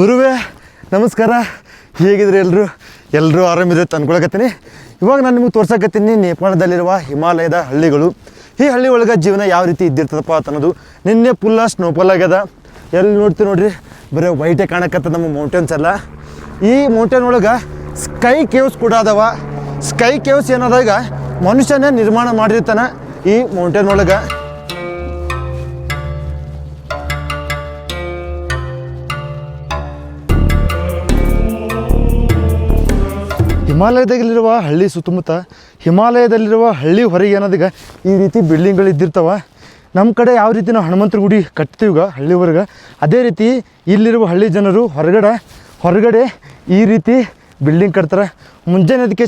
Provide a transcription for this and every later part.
ಗುರುವೇ, ನಮಸ್ಕಾರ. ಹೇಗಿದ್ರೆ ಎಲ್ಲರೂ ಎಲ್ಲರೂ ಆರಾಮಿದ್ರೆ ತಂದ್ಕೊಳಕತ್ತೀನಿ. ಇವಾಗ ನಾನು ನಿಮಗೆ ತೋರ್ಸಕತ್ತೀನಿ, ನೇಪಾಳದಲ್ಲಿರುವ ಹಿಮಾಲಯದ ಹಳ್ಳಿಗಳು. ಈ ಹಳ್ಳಿ ಒಳಗೆ ಜೀವನ ಯಾವ ರೀತಿ ಇದ್ದಿರ್ತದಪ್ಪ ಅಂತ ಅನ್ನೋದು ನಿನ್ನೆ ಫುಲ್ಲ ಸ್ನೋಫಾಲ್ ಆಗ್ಯದ. ಎಲ್ಲಿ ನೋಡ್ತೀವಿ ನೋಡ್ರಿ, ಬರೀ ವೈಟೇ ಕಾಣಕತ್ತ ನಮ್ಮ ಮೌಂಟೇನ್ಸ್ ಎಲ್ಲ. ಈ ಮೌಂಟೇನ್ ಒಳಗೆ ಸ್ಕೈ ಕೇವ್ಸ್ ಕೂಡ ಅದಾವ. ಸ್ಕೈ ಕೇವ್ಸ್ ಏನಾದಾಗ ಮನುಷ್ಯನೇ ನಿರ್ಮಾಣ ಮಾಡಿರ್ತಾನೆ ಈ ಮೌಂಟೇನ್ ಒಳಗೆ. ಹಿಮಾಲಯದಲ್ಲಿರುವ ಹಳ್ಳಿ ಸುತ್ತಮುತ್ತ ಹಿಮಾಲಯದಲ್ಲಿರುವ ಹಳ್ಳಿ ಹೊರಗೆ ಏನದೀಗ ಈ ರೀತಿ ಬಿಲ್ಡಿಂಗ್ಗಳು ಇದ್ದಿರ್ತಾವ ನಮ್ಮ ಕಡೆ ಯಾವ ರೀತಿ ನಾವು ಹನುಮಂತರ ಗುಡಿ ಹಳ್ಳಿ ಹೊರಗೆ, ಅದೇ ರೀತಿ ಇಲ್ಲಿರುವ ಹಳ್ಳಿ ಜನರು ಹೊರಗಡೆ ಹೊರಗಡೆ ಈ ರೀತಿ ಬಿಲ್ಡಿಂಗ್ ಕಟ್ತಾರೆ. ಮುಂಜಾನೆ ಅದಕ್ಕೆ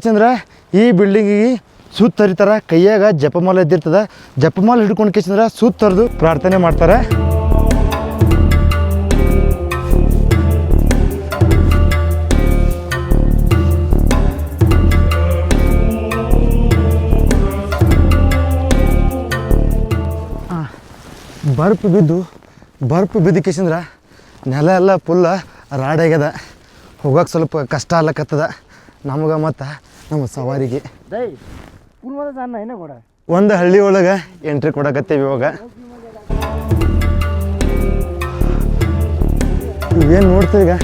ಈ ಬಿಲ್ಡಿಂಗಿಗೆ ಸೂತ್ ಹರಿತಾರೆ ಕೈಯಾಗ ಜಪಮಾಲೆ ಇದ್ದಿರ್ತದೆ ಜಪಮಾಲೆ ಹಿಡ್ಕೊಂಡು ಕೇಸಂದ್ರ ಸೂತ್ ಪ್ರಾರ್ಥನೆ ಮಾಡ್ತಾರೆ. ಬರ್ಪ್ ಬಿದ್ದು ಬರ್ಪ್ ಬಿದ್ದಕ್ಕೆಸಂದ್ರ ನೆಲ ಎಲ್ಲ ಫುಲ್ಲ ರಾಡಾಗ್ಯದ ಹೋಗೋಕೆ ಸ್ವಲ್ಪ ಕಷ್ಟ ಆಗ್ಲಕತ್ತದ. ನಮಗೆ ಮತ್ತು ನಮ್ಮ ಸವಾರಿಗೆ. ಒಂದು ಹಳ್ಳಿ ಒಳಗೆ ಎಂಟ್ರಿ ಕೊಡಕತ್ತೀವಿ ಇವಾಗ. ಇವೇನು ನೋಡ್ತೀವಿ ಈಗ?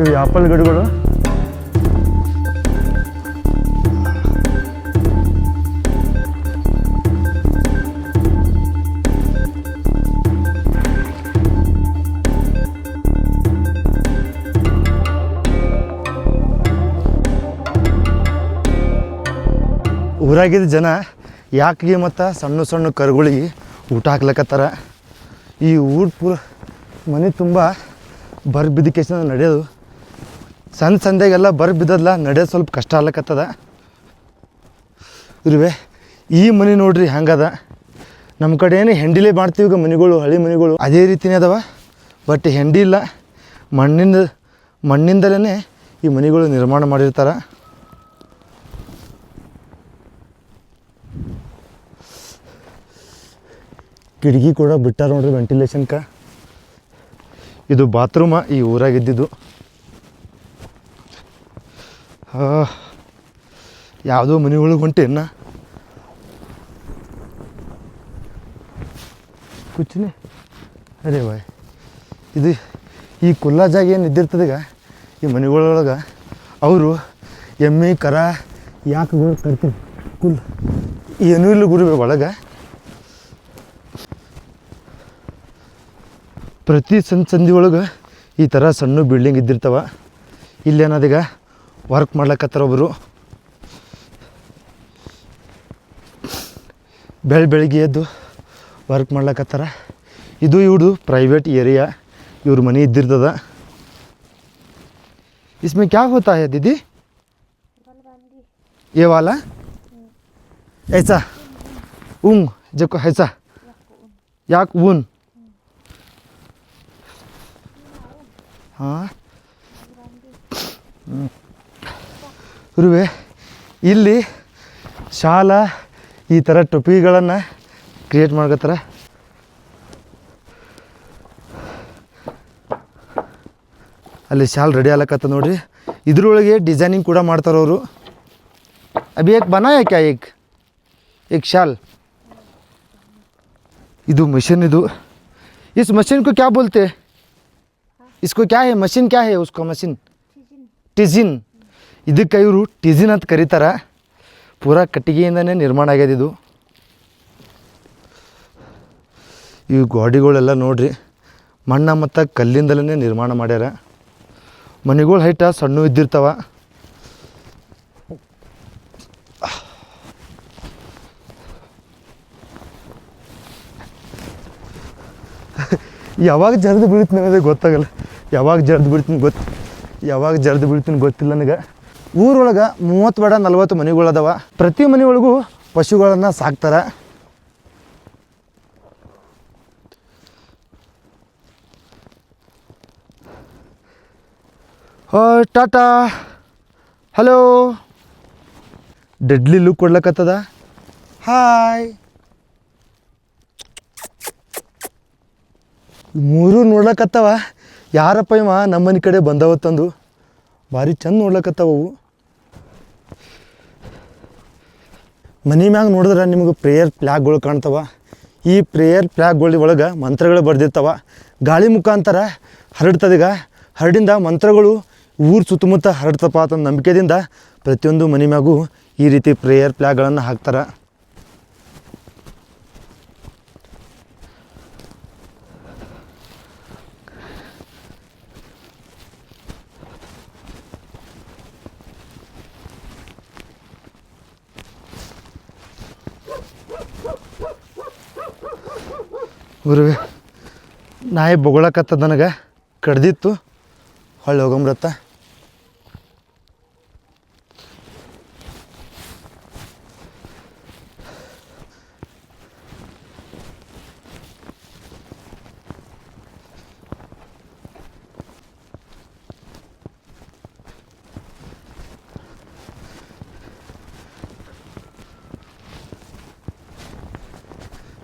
ಇವು ಆಪಲ್ ಗಿಡಗಳು. ಊರಾಗಿದ್ದ ಜನ ಯಾಕೆ ಮತ್ತು ಸಣ್ಣ ಸಣ್ಣ ಕರುಗಳಿಗೆ ಊಟ ಹಾಕ್ಲಕತ್ತಾರ? ಈ ಊಟ ಪೂರ ಮನೆ ತುಂಬ ಬರ್ ಬಿದ್ದಕ್ಕೆ ನಡೆಯೋದು. ಸಣ್ಣ ಸಂದೆಗೆಲ್ಲ ಬರ್ ಬಿದ್ದದ್ಲ ನಡೆಯೋದು ಸ್ವಲ್ಪ ಕಷ್ಟ ಆಗ್ಲಕ್ಕತ್ತದ ಇರುವೆ ಈ ಮನೆ ನೋಡ್ರಿ ಹಂಗದ. ನಮ್ಮ ಕಡೆ ಏನು ಹೆಂಡಿಲೇ ಮಾಡ್ತೀವಿ ಈಗ ಮನೆಗಳು ಹಳಿ ಮನೆಗಳು. ಅದೇ ರೀತಿನೇ ಅದಾವ. ಬಟ್ ಹೆಂಡಿ ಇಲ್ಲ. ಮಣ್ಣಿಂದ ಮಣ್ಣಿಂದಲೇ ಈ ಮನೆಗಳು ನಿರ್ಮಾಣ ಮಾಡಿರ್ತಾರೆ. ಕಿಟಕಿ ಕೂಡ ಬಿಟ್ಟಾರ ನೋಡ್ರಿ ವೆಂಟಿಲೇಷನ್ಕ ಇದು ಬಾತ್ರೂಮ ಈ ಊರಾಗಿದ್ದಿದ್ದು ಯಾವುದೋ ಮನೆ ಒಳಗೆ ಇನ್ನ. ಕುಚ್ಚನೆ ಅರೇ ಬಾಯ್. ಇದು ಈ ಕುಲ್ಲ ಜಾಗ ಏನು ಇದ್ದಿರ್ತದೆ ಈಗ? ಈ ಮನೆಗಳೊಳಗೆ ಅವರು ಎಮ್ಮೆ, ಕರ ಯಾಕೆ ಕರ್ತೀವಿ ಕುಲ್. ಏನೂ ಇಲ್ಲ ಗುರುವೆ ಒಳಗೆ. ಪ್ರತಿ ಸಂದ್ ಸಂಧಿ ಒಳಗೆ ಈ ಥರ ಸಣ್ಣ ಬಿಲ್ಡಿಂಗ್ ಇದ್ದಿರ್ತಾವ ಇಲ್ಲೇನದೀಗ ವರ್ಕ್ ಮಾಡ್ಲಕತ್ತಾರ ಒಬ್ಬರು ಬೆಳ ಬೆಳಿಗ್ಗೆ ಎದ್ದು ವರ್ಕ್ ಮಾಡ್ಲಕತ್ತಾರ ಇದು ಇವ್ರದು ಪ್ರೈವೇಟ್ ಏರಿಯಾ ಇವ್ರ ಮನೆ ಇದ್ದಿರ್ತದ इसमें क्या होता है दीदी ये वाला ऐसा ऊन जो ऐसा याक ऊन ಇರುವೆ ಇಲ್ಲಿ ಶಾಲ ಈ ಥರ ಟೊಪಿಗಳನ್ನು ಕ್ರಿಯೇಟ್ ಮಾಡ್ಕೋತಾರೆ ಅಲ್ಲಿ ಶಾಲ್ ರೆಡಿ ಆಗ್ಲಕ್ಕತ್ತ ನೋಡ್ರಿ. ಇದ್ರೊಳಗೆ ಡಿಸೈನಿಂಗ್ ಕೂಡ ಮಾಡ್ತಾರೆ ಅವರು. ಅಭಿ ಏಕ್ ಬನ ಯಾಕೆ ಏಕ್? ಏಕ್ ಶಾಲ್? ಇದು ಮಷಿನ್ ಇದು. ಇಸ್ ಮಷಿನ್ ಕ್ಯಾಬ್ ಬೋಲ್ತೆ? ಇಸ್ಕೋ ಕ್ಯಾ ಹೇ ಮಷಿನ್ ಕ್ಯಾ ಹೇ ಉಸ್ಕೋ ಮಷಿನ್ ಟಿಜಿನ್ ಇದಕ್ಕೆ ಇವರು ಟಿಜಿನ್ ಅಂತ ಕರೀತಾರ. ಪೂರಾ ಕಟ್ಟಿಗೆಯಿಂದನೇ ನಿರ್ಮಾಣ ಆಗ್ಯದ ಇದು. ಈ ಗೋಡಿಗಳೆಲ್ಲ ನೋಡ್ರಿ, ಮಣ್ಣ ಮತ್ತು ಕಲ್ಲಿಂದಲೇ ನಿರ್ಮಾಣ ಮಾಡ್ಯಾರ. ಮನೆಗಳು ಹೈಟ ಸಣ್ಣ ಇದ್ದಿರ್ತಾವ. ಯಾವಾಗ ಜರದು ಬೀಳುತ್ತೆ ನನಗೆ ಗೊತ್ತಾಗಲ್ಲ. ಯಾವಾಗ ಜರ್ದು ಬಿಡ್ತೀನಿ ಗೊತ್ತು ಯಾವಾಗ ಜರ್ದು ಬಿಡ್ತೀನಿ ಗೊತ್ತಿಲ್ಲ ನನಗೆ. ಊರೊಳಗೆ ಮೂವತ್ತು ಬೇಡ ನಲ್ವತ್ತು ಮನೆಗಳು ಅದಾವ. ಪ್ರತಿ ಮನೆಯೊಳಗೂ ಪಶುಗಳನ್ನು ಸಾಕ್ತಾರೆ. ಟಾಟಾ. ಹಲೋ. ಡೆಡ್ಲಿ ಲುಕ್ ಕೊಡ್ಲಕ್ಕತ್ತದ ಹಾಯ್ ಮೂರು ನೋಡ್ಲಕತ್ತವ. ಯಾರಪ್ಪ ಇವ? ನಮ್ಮನೆ ಕಡೆ ಬಂದವತ್ತಂದು ಭಾರಿ ಚಂದ ನೋಡ್ಲಕತ್ತಾವ ಮನೆ ಮ್ಯಾಗ ನೋಡಿದ್ರೆ ನಿಮಗೆ ಪ್ರೇಯರ್ ಪ್ಲ್ಯಾಗ್ಗಳು ಕಾಣ್ತವ. ಈ ಪ್ರೇಯರ್ ಪ್ಲ್ಯಾಗ್ಗಳ ಒಳಗೆ ಮಂತ್ರಗಳು ಬರೆದಿರ್ತಾವ. ಗಾಳಿ ಮುಖಾಂತರ ಹರಡ್ತದೀಗ ಹರಡಿಂದ ಮಂತ್ರಗಳು ಊರು ಸುತ್ತಮುತ್ತ ಹರಡ್ತಪ್ಪ ಅಂತ ನಂಬಿಕೆದಿಂದ ಪ್ರತಿಯೊಂದು ಮನೆ ಮ್ಯಾಗೂ ಈ ರೀತಿ ಪ್ರೇಯರ್ ಪ್ಲ್ಯಾಗ್ಗಳನ್ನು ಹಾಕ್ತಾರೆ. ಗುರುವೆ ನಾಯಿ ಬೊಗಳಕತ್ತ ನನಗೆ ಕಡ್ದಿತ್ತು. ಹೊಳ್ಳಿ ಹೋಗಂಬ್ರತ್ತ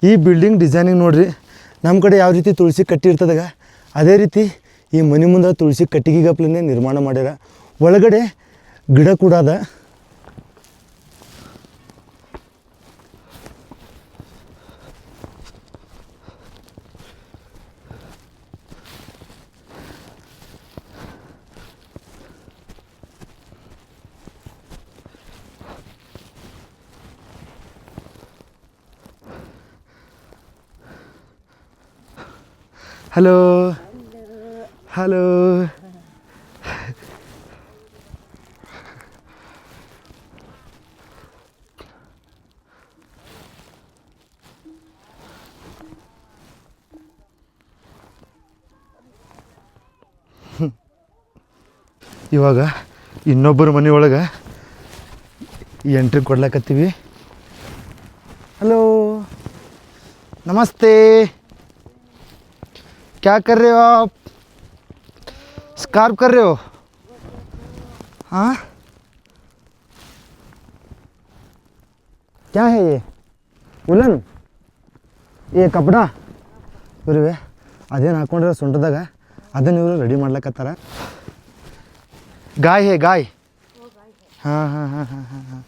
ಈ ಬಿಲ್ಡಿಂಗ್ ಡಿಸೈನಿಂಗ್ ನೋಡ್ರಿ. ನಮ್ಮ ಕಡೆ ಯಾವ ರೀತಿ ತುಳಸಿ ಕಟ್ಟಿರ್ತದಾಗ ಅದೇ ರೀತಿ ಈ ಮನೆ ಮುಂದೆ ತುಳಸಿ ಕಟ್ಟಿಗೆ ಗಪ್ಲನ್ನೇ ನಿರ್ಮಾಣ ಮಾಡ್ಯಾರ. ಒಳಗಡೆ ಗಿಡ ಕೂಡ ಅದ. ಹಲೋ. ಹಲೋ. ಇವಾಗ ಇನ್ನೊಬ್ಬರ ಮನೆಯೊಳಗೆ ಎಂಟ್ರಿ ಕೊಡ್ಲಾಕತ್ತೀವಿ. ಹಲೋ. ನಮಸ್ತೆ. क्या कर रहे हो आप स्कार्फ कर रहे हो हाँ क्या है ये ಉಲನ್ ಏ ಕಪಡ ಇವ್ರಿವೆ ಅದೇನು ಹಾಕೊಂಡಿರೋ ಸೊಂಟದಾಗ ಅದನ್ನ ಇವರು ರೆಡಿ ಮಾಡ್ಲಕತ್ತಾರ ಗಾಯ್ ಹೇ ಗಾಯ್ ಹಾಂ ಹಾಂ ಹಾಂ ಹಾಂ ಹಾಂ ಹಾಂ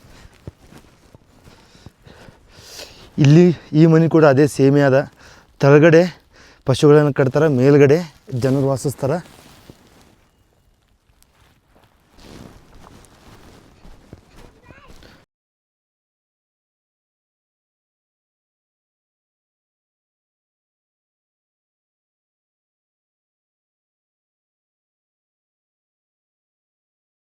ಇಲ್ಲಿ ಈ ಮನೆ ಕೂಡ ಅದೇ ಸೇಮೇ ಅದ ತೆಳಗಡೆ ಪಶುಗಳನ್ನು ಕಟ್ತಾರೆ ಮೇಲ್ಗಡೆ ಜನರು ವಾಸಿಸ್ತಾರೆ.